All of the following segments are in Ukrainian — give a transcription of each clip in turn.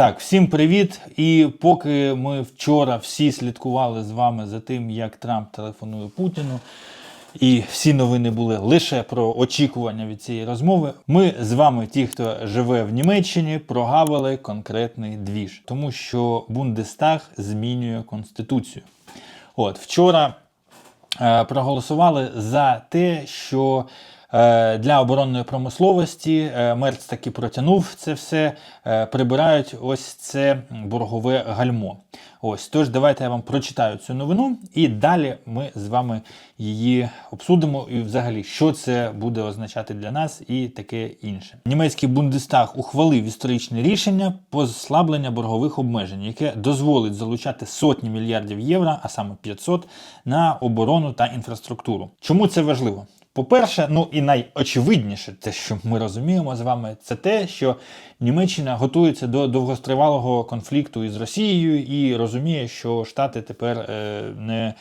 Так, всім привіт. І поки ми вчора всі слідкували з вами за тим, як Трамп телефонує Путіну, і всі новини були лише про очікування від цієї розмови. Ми з вами, ті, хто живе в Німеччині, прогавили конкретний двіж, тому що Бундестаг змінює конституцію. От вчора е, проголосували за те, що для оборонної промисловості е, Мерц таки протягнув це все, е, прибирають ось це боргове гальмо. Ось тож, давайте я вам прочитаю цю новину, і далі ми з вами її обсудимо. І взагалі, що це буде означати для нас, і таке інше. Німецький Бундестаг ухвалив історичне рішення послаблення боргових обмежень, яке дозволить залучати сотні мільярдів євро, а саме 500, на оборону та інфраструктуру. Чому це важливо? По-перше, ну і найочевидніше, те, що ми розуміємо з вами, це те, що Німеччина готується до довгостривалого конфлікту із Росією і розуміє, що Штати тепер е, не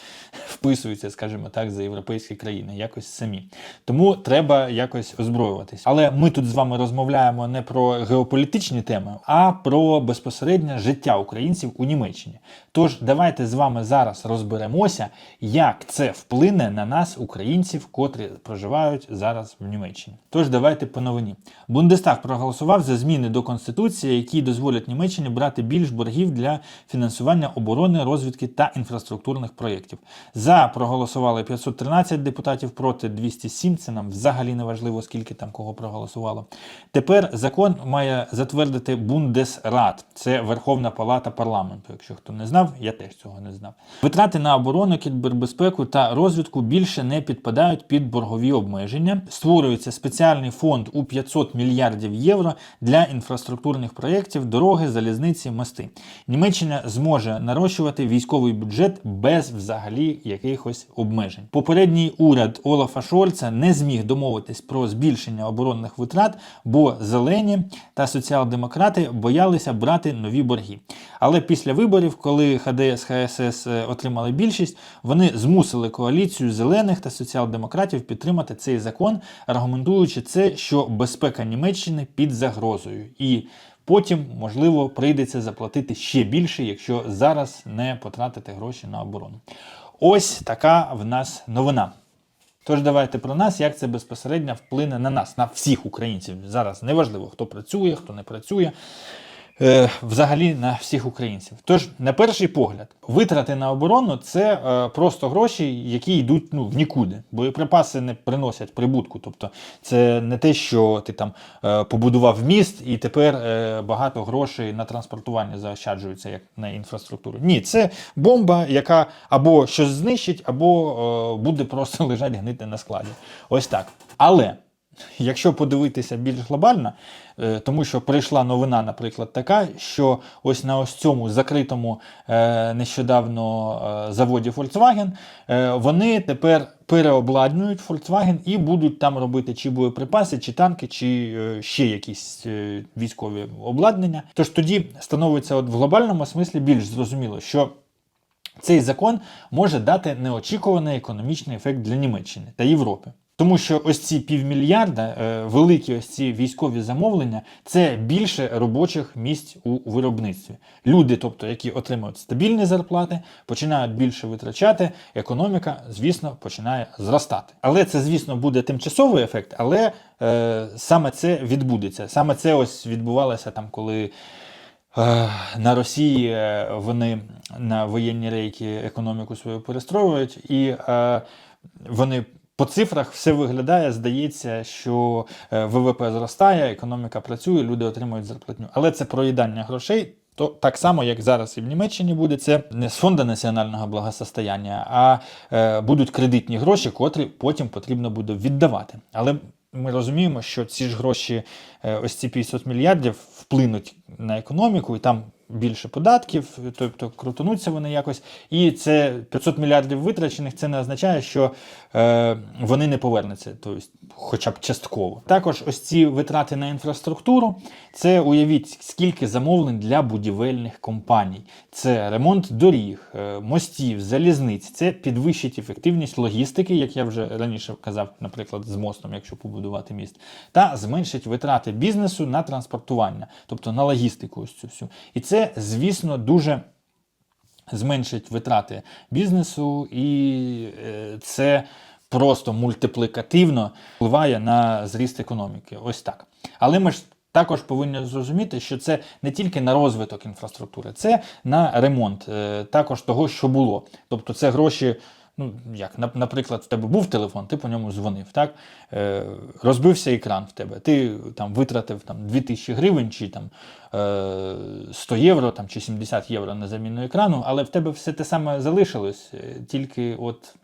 вписуються, скажімо так, за європейські країни, якось самі. Тому треба якось озброюватись. Але ми тут з вами розмовляємо не про геополітичні теми, а про безпосереднє життя українців у Німеччині. Тож давайте з вами зараз розберемося, як це вплине на нас, українців, котрі проживають зараз в Німеччині. Тож давайте по новині. Бундестаг проголосував за зміни до конституції, які дозволять Німеччині брати більш боргів для фінансування оборони, розвідки та інфраструктурних проєктів. За проголосували 513 депутатів проти 207. Це нам взагалі не важливо, скільки там кого проголосувало. Тепер закон має затвердити Бундесрат. Це Верховна Палата парламенту. Якщо хто не знав, я теж цього не знав. Витрати на оборону, кібербезпеку та розвідку більше не підпадають під боргові обмеження. Створюється спеціальний фонд у 500 мільярдів євро для інфраструктурних проєктів, дороги, залізниці, мости. Німеччина зможе нарощувати військовий бюджет без взагалі якихось обмежень. Попередній уряд Олафа Шольца не зміг домовитись про збільшення оборонних витрат, бо зелені та соціал-демократи боялися брати нові борги. Але після виборів, коли ХДС ХСС е, отримали більшість, вони змусили коаліцію зелених та соціал-демократів підтримати цей закон, аргументуючи це, що безпека Німеччини під загрозою. І Потім, можливо, прийдеться заплатити ще більше, якщо зараз не потратити гроші на оборону. Ось така в нас новина. Тож давайте про нас, як це безпосередньо вплине на нас, на всіх українців. Зараз неважливо, хто працює, хто не працює. Е, взагалі на всіх українців. Тож, на перший погляд, витрати на оборону це е, просто гроші, які йдуть ну, в нікуди. Боєприпаси не приносять прибутку. Тобто це не те, що ти там е, побудував міст і тепер е, багато грошей на транспортування заощаджується як на інфраструктуру. Ні, це бомба, яка або щось знищить, або е, буде просто лежати гнити на складі. Ось так. Але. Якщо подивитися більш глобально, е, тому що прийшла новина, наприклад, така, що ось на ось цьому закритому е, нещодавно е, заводі Volkswagen вони тепер переобладнують Volkswagen і будуть там робити чи боєприпаси, чи танки, чи ще якісь військові обладнання. Тож тоді становиться от в глобальному смислі більш зрозуміло, що цей закон може дати неочікуваний економічний ефект для Німеччини та Європи. Тому що ось ці півмільярда, е, великі ось ці військові замовлення, це більше робочих місць у виробництві. Люди, тобто, які отримують стабільні зарплати, починають більше витрачати, економіка, звісно, починає зростати. Але це, звісно, буде тимчасовий ефект, але е, саме це відбудеться. Саме це ось відбувалося там, коли. Е, на Росії е, вони на воєнні рейки економіку свою перестроюють, і вони по цифрах все виглядає, здається, що е, ВВП зростає, економіка працює, люди отримують зарплатню. Але це проїдання грошей. То так само, як зараз і в Німеччині буде, це не з фонду національного благосостояння, а е, будуть кредитні гроші, котрі потім потрібно буде віддавати. Але ми розуміємо, що ці ж гроші, е, ось ці 500 мільярдів, вплинуть на економіку, і там більше податків, тобто крутонуться вони якось. І це 500 мільярдів витрачених, це не означає, що е, вони не повернуться, тобто, хоча б частково. Також ось ці витрати на інфраструктуру, це уявіть, скільки замовлень для будівельних компаній. Це ремонт доріг, е, мостів, залізниць, це підвищить ефективність логістики, як я вже раніше казав, наприклад, з мостом, якщо побудувати міст, та зменшить витрати бізнесу на транспортування, тобто на логістику ось цю всю. І це, звісно, дуже зменшить витрати бізнесу, і е, це просто мультиплікативно впливає на зріст економіки. Ось так. Але ми ж також повинні зрозуміти, що це не тільки на розвиток інфраструктури, це на ремонт е, також того, що було. Тобто це гроші. Ну, як, наприклад, в тебе був телефон, ти по ньому дзвонив, так? Е, розбився екран в тебе, ти там витратив там, 2000 гривень чи там, е, 100 євро там, чи 70 євро на заміну екрану, але в тебе все те саме залишилось, е, тільки от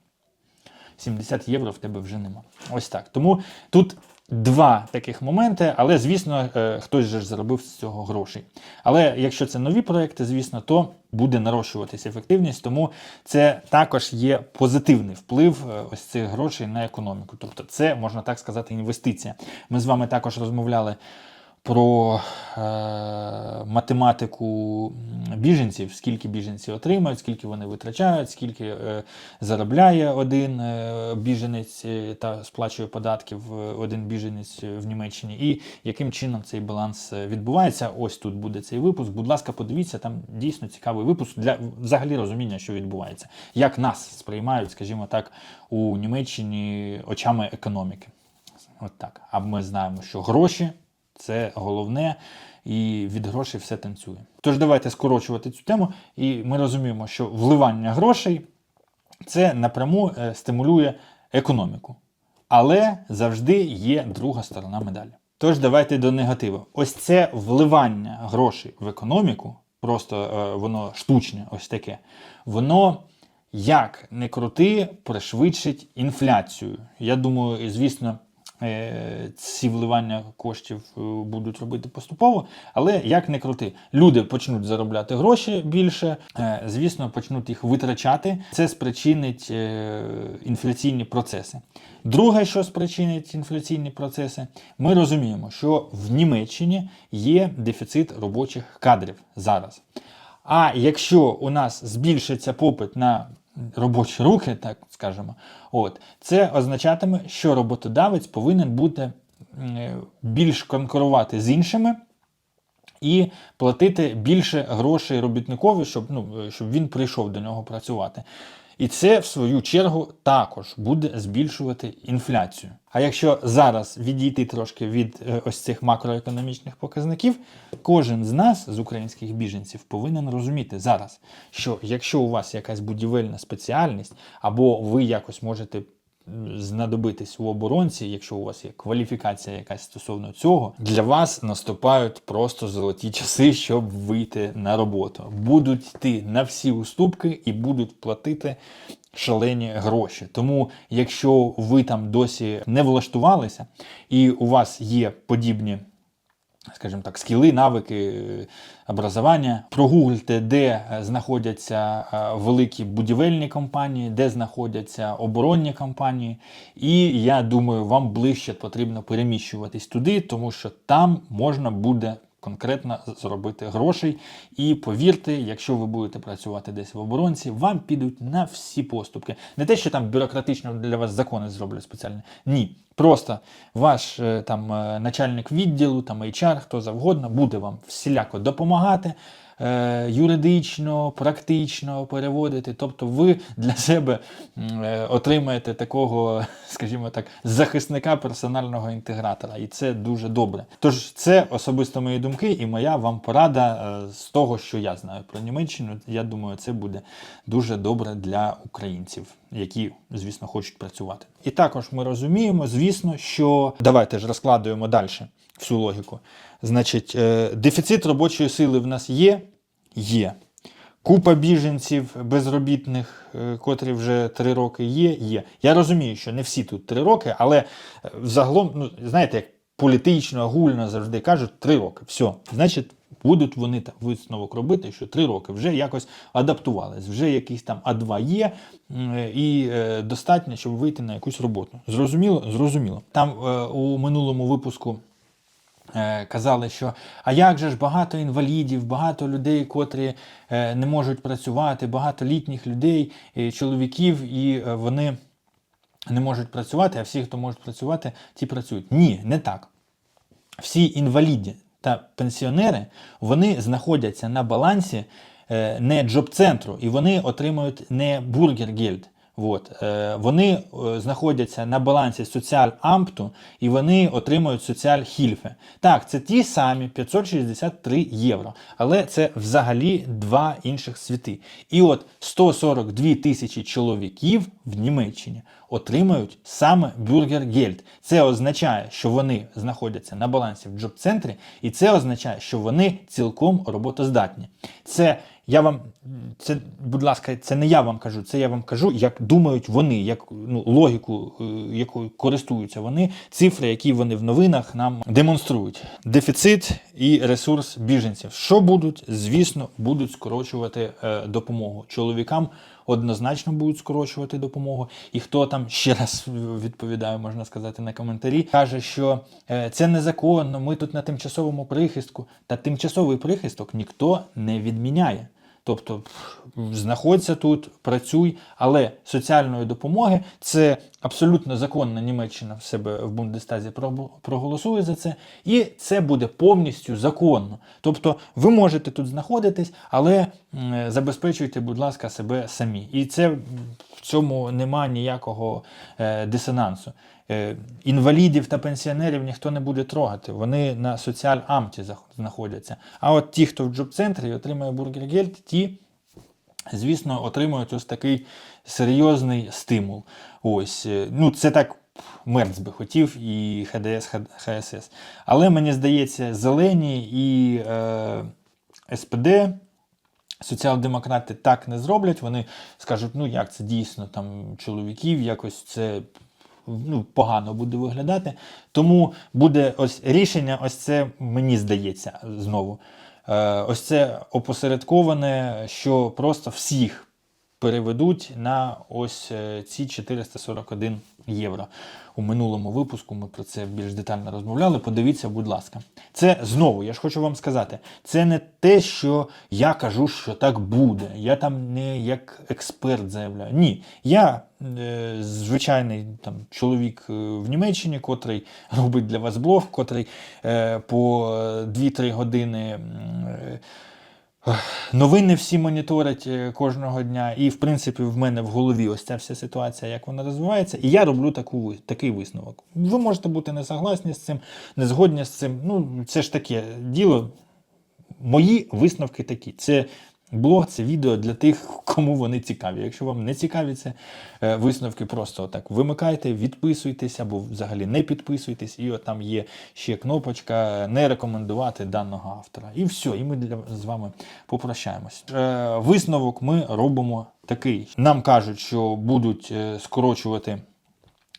70 євро в тебе вже нема. Ось так. Тому тут два таких моменти, але, звісно, е, хтось же ж заробив з цього грошей. Але якщо це нові проекти, звісно, то буде нарощуватися ефективність, тому це також є позитивний вплив е, ось цих грошей на економіку. Тобто, це можна так сказати, інвестиція. Ми з вами також розмовляли про е, математику біженців, скільки біженці отримають, скільки вони витрачають, скільки е, заробляє один е, біженець е, та сплачує податків е, один біженець е, в Німеччині, і яким чином цей баланс відбувається. Ось тут буде цей випуск. Будь ласка, подивіться, там дійсно цікавий випуск для взагалі розуміння, що відбувається, як нас сприймають, скажімо так, у Німеччині очами економіки. От так. А ми знаємо, що гроші це головне, і від грошей все танцює. Тож давайте скорочувати цю тему, і ми розуміємо, що вливання грошей це напряму е, стимулює економіку. Але завжди є друга сторона медалі. Тож давайте до негативу. Ось це вливання грошей в економіку, просто е, воно штучне, ось таке, воно як не крути, пришвидшить інфляцію. Я думаю, звісно, ці вливання коштів е, будуть робити поступово, але як не крути, люди почнуть заробляти гроші більше, е, звісно, почнуть їх витрачати. Це спричинить е, інфляційні процеси. Друге, що спричинить інфляційні процеси, ми розуміємо, що в Німеччині є дефіцит робочих кадрів зараз. А якщо у нас збільшиться попит на робочі руки, так скажемо, от, це означатиме, що роботодавець повинен бути більш конкурувати з іншими і платити більше грошей робітникові, щоб, ну, е, щоб він прийшов до нього працювати. І це, в свою чергу, також буде збільшувати інфляцію. А якщо зараз відійти трошки від е, ось цих макроекономічних показників, кожен з нас, з українських біженців, повинен розуміти зараз, що якщо у вас якась будівельна спеціальність, або ви якось можете знадобитись у оборонці, якщо у вас є кваліфікація якась стосовно цього, для вас наступають просто золоті часи, щоб вийти на роботу. Будуть йти на всі уступки і будуть платити шалені гроші. Тому, якщо ви там досі не влаштувалися і у вас є подібні скажімо так, скіли, навики, е, образування. Прогугльте, де е, знаходяться е, великі будівельні компанії, де знаходяться оборонні компанії. І я думаю, вам ближче потрібно переміщуватись туди, тому що там можна буде. Конкретно зробити грошей. І повірте, якщо ви будете працювати десь в оборонці, вам підуть на всі поступки. Не те, що там бюрократично для вас закони зроблять спеціально. Ні. Просто ваш е, там е, начальник відділу, там HR, хто завгодно, буде вам всіляко допомагати. Е, Юридично, практично переводити, тобто ви для себе е, отримаєте такого, скажімо так, захисника персонального інтегратора, і це дуже добре. Тож це особисто мої думки і моя вам порада е, з того, що я знаю про Німеччину. Я думаю, це буде дуже добре для українців, які, звісно, хочуть працювати. І також ми розуміємо, звісно, що давайте ж розкладуємо далі всю логіку. Значить, е, дефіцит робочої сили в нас є? Є. Купа біженців безробітних, е, котрі вже три роки є, є. Я розумію, що не всі тут три роки, але е, взагалом, ну, знаєте, як політично, огульно завжди кажуть три роки. Все, значить, будуть вони там висновок робити, що три роки вже якось адаптувались, вже якийсь там А2 є, і достатньо, щоб вийти на якусь роботу. Зрозуміло? Зрозуміло. Там у минулому випуску. Е, Казали, що а як же ж багато інвалідів, багато людей, котрі е, не можуть працювати, багато літніх людей, чоловіків, і е, вони не можуть працювати, а всі, хто можуть працювати, ті працюють. Ні, не так. Всі інваліди та пенсіонери вони знаходяться на балансі е, не джоб-центру, і вони отримують не бургергельд. От. Е, вони е, знаходяться на балансі соціаль-ампту і вони отримують соціаль-хільфе. Так, це ті самі 563 євро, але це взагалі два інших світи. І от 142 тисячі чоловіків в Німеччині отримають саме бюргергельд. Це означає, що вони знаходяться на балансі в джоб-центрі, і це означає, що вони цілком роботоздатні. Це я вам, це, будь ласка, це не я вам кажу, це я вам кажу, як думають вони, як ну, логіку, е, якою користуються вони, цифри, які вони в новинах нам демонструють. Дефіцит і ресурс біженців. Що будуть? Звісно, будуть скорочувати е, допомогу чоловікам. Однозначно будуть скорочувати допомогу. І хто там ще раз відповідаю, можна сказати, на коментарі, каже, що е, це незаконно, ми тут на тимчасовому прихистку. Та тимчасовий прихисток ніхто не відміняє. Тобто знаходься тут, працюй, але соціальної допомоги це абсолютно законна Німеччина в себе в Бундестазі проголосує за це, і це буде повністю законно. Тобто ви можете тут знаходитись, але забезпечуйте, будь ласка, себе самі. І це в цьому нема ніякого е, дисонансу. Е, інвалідів та пенсіонерів ніхто не буде трогати. Вони на соціаль-амті знаходяться. А от ті, хто в джоб-центрі отримує бургергельд, ті, звісно, отримують ось такий серйозний стимул. Ось, е, ну, це так. Мерц би хотів і ХДС, ХСС. Але мені здається, зелені і е, СПД Соціал-демократи так не зроблять. Вони скажуть, ну як це дійсно там чоловіків, якось це ну, погано буде виглядати. Тому буде ось рішення, ось це мені здається знову. Е, ось це опосередковане, що просто всіх переведуть на ось е, ці 441 євро. У минулому випуску ми про це більш детально розмовляли. Подивіться, будь ласка. Це знову, я ж хочу вам сказати, це не те, що я кажу, що так буде. Я там не як експерт заявляю. Ні, я е, звичайний там чоловік е, в Німеччині, котрий робить для вас блог, котрий е, по 2-3 години. е, Новини всі моніторять е, кожного дня, і в принципі в мене в голові ось ця вся ситуація, як вона розвивається, і я роблю таку, такий висновок. Ви можете бути не согласні з цим, не згодні з цим. Ну, це ж таке діло. Мої висновки такі. Це блог, це відео для тих, кому вони цікаві. Якщо вам не цікаві це е, висновки, просто отак вимикайте, відписуйтесь або взагалі не підписуйтесь, і от там є ще кнопочка не рекомендувати даного автора. І все, і ми для, з вами попрощаємось. Е, висновок ми робимо такий. Нам кажуть, що будуть е, скорочувати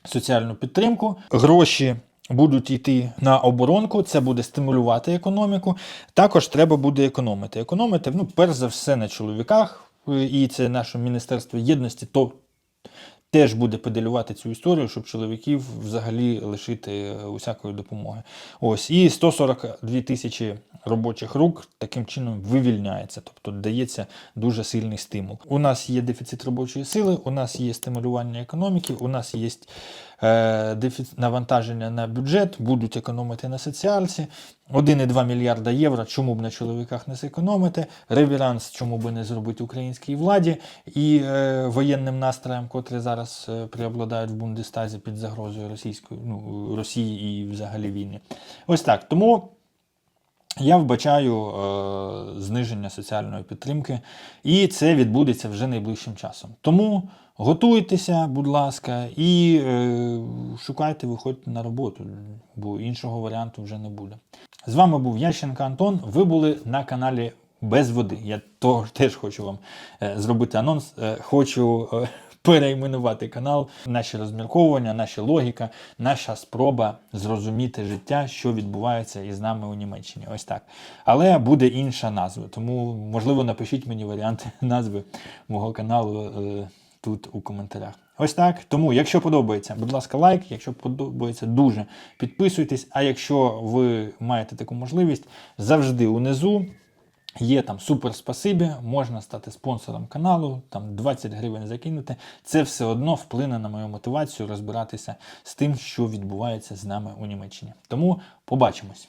соціальну підтримку. Гроші будуть йти на оборонку, це буде стимулювати економіку. Також треба буде економити. Економити, ну, перш за все, на чоловіках, і це наше Міністерство єдності, то теж буде педалювати цю історію, щоб чоловіків взагалі лишити е, усякої допомоги. Ось, і 142 тисячі робочих рук таким чином вивільняється, тобто дається дуже сильний стимул. У нас є дефіцит робочої сили, у нас є стимулювання економіки, у нас є е, навантаження на бюджет, будуть економити на соціальці. 1,2 мільярда євро, чому б на чоловіках не зекономити, реверанс, чому б не зробити українській владі і е, воєнним настроям, котрі зараз е, преобладають в Бундестазі під загрозою російської ну, Росії і взагалі війни. Ось так. Тому я вбачаю е, зниження соціальної підтримки, і це відбудеться вже найближчим часом. Тому готуйтеся, будь ласка, і е, шукайте, виходьте на роботу, бо іншого варіанту вже не буде. З вами був Ященко Антон. Ви були на каналі Без води. Я теж хочу вам е, зробити анонс. Е, хочу перейменувати канал, наші розмірковування, наша логіка, наша спроба зрозуміти життя, що відбувається із нами у Німеччині. Ось так. Але буде інша назва. Тому, можливо, напишіть мені варіанти назви мого каналу е, тут у коментарях. Ось так. Тому, якщо подобається, будь ласка, лайк. Якщо подобається дуже, підписуйтесь. А якщо ви маєте таку можливість, завжди унизу Є там супер спасибі, можна стати спонсором каналу, там 20 гривень закинути. Це все одно вплине на мою мотивацію розбиратися з тим, що відбувається з нами у Німеччині. Тому побачимось.